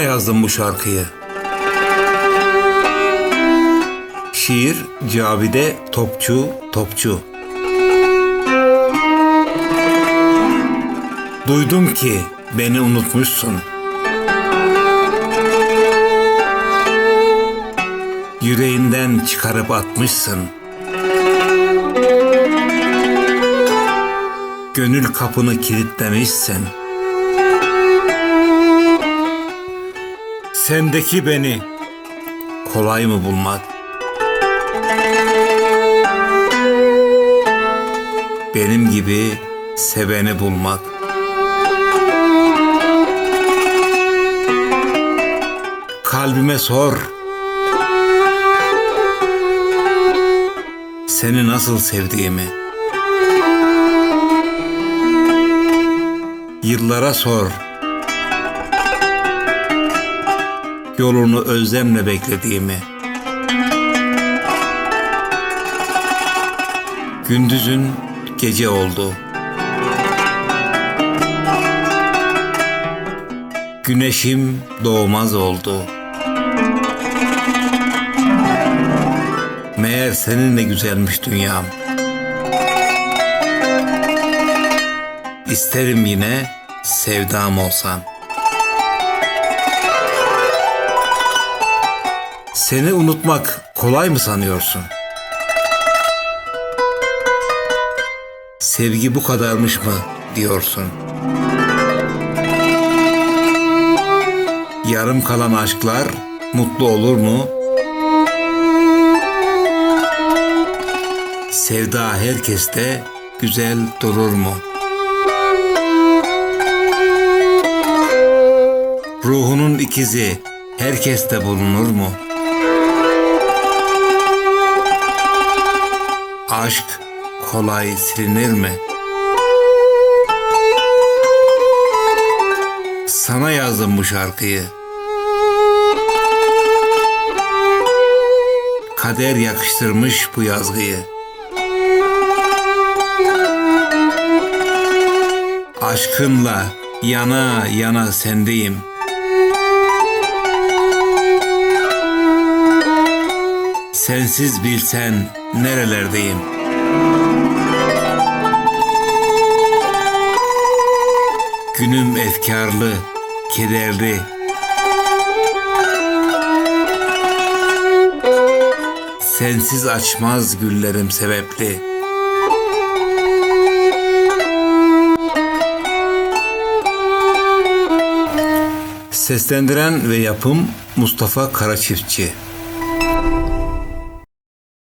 yazdım bu şarkıyı. Şiir Cavide Topçu Topçu. Duydum ki beni unutmuşsun. Yüreğinden çıkarıp atmışsın. Gönül kapını kilitlemişsin. Sendeki beni kolay mı bulmak? Benim gibi seveni bulmak. Kalbime sor. Seni nasıl sevdiğimi. Yıllara sor. Yolunu özlemle beklediğimi. Gündüzün gece oldu. Güneşim doğmaz oldu. Meğer seninle güzelmiş dünyam. İsterim yine sevdam olsan. Seni unutmak kolay mı sanıyorsun? Sevgi bu kadarmış mı diyorsun? Yarım kalan aşklar mutlu olur mu? Sevda herkeste güzel durur mu? Ruhunun ikizi herkeste bulunur mu? Aşk kolay silinir mi? Sana yazdım bu şarkıyı. Kader yakıştırmış bu yazgıyı. Aşkınla yana yana sendeyim. Sensiz bilsen nerelerdeyim. Günüm efkarlı, kederli. Sensiz açmaz güllerim sebepli. Seslendiren ve yapım Mustafa Karaçiftçi.